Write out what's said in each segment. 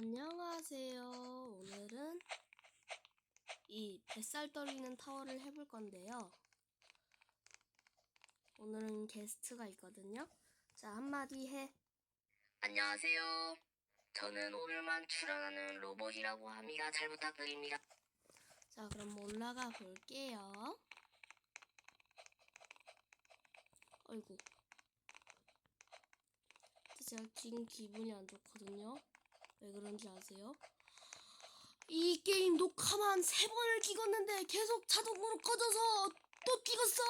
안녕하세요. 오늘은 이 뱃살 떨리는 타워를 해볼 건데요. 오늘은 게스트가 있거든요. 자, 한마디 해. 안녕하세요. 저는 오늘만 출연하는 로봇이라고 합니다. 잘 부탁드립니다. 자, 그럼 올라가 볼게요. 아이고. 제가 지금 기분이 안 좋거든요. 왜 그런지 아세요? 이 게임 녹화만 세 번을 찍었는데 계속 자동으로 꺼져서 또 찍었어!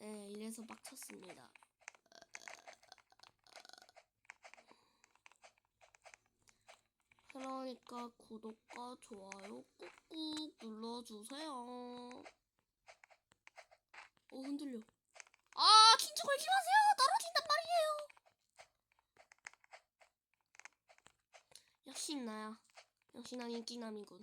네, 이래서 빡쳤습니다. 그러니까 구독과 좋아요 꾹꾹 눌러주세요. 오 흔들려. 아 긴장 걸지 마세요. 떨어진단 말이에요. 역시 나야. 역시 난 인기남이군.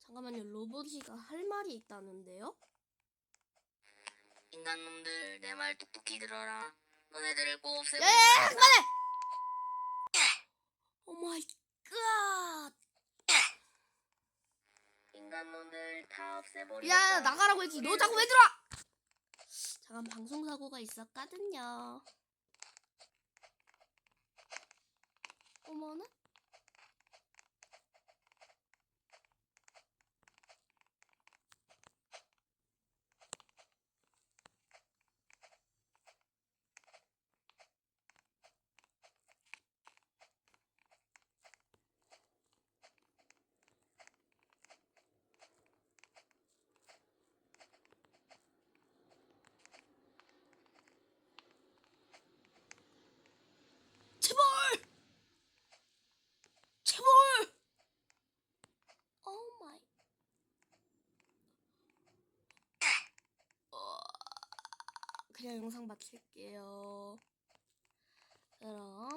잠깐만요. 로봇이가 할 말이 있다는데요? 인간놈들 내 말 똑똑히 들어라. 너네들을 꼭 야, 야, 그만해! 오 마이 갓! 야, 나가라고 했지. 너 자꾸 왜 들어와? 잠깐 방송 사고가 있었거든요. 어머나? 제발! 제발! 오 마이. 어, 그냥 영상 마칠게요. 그럼.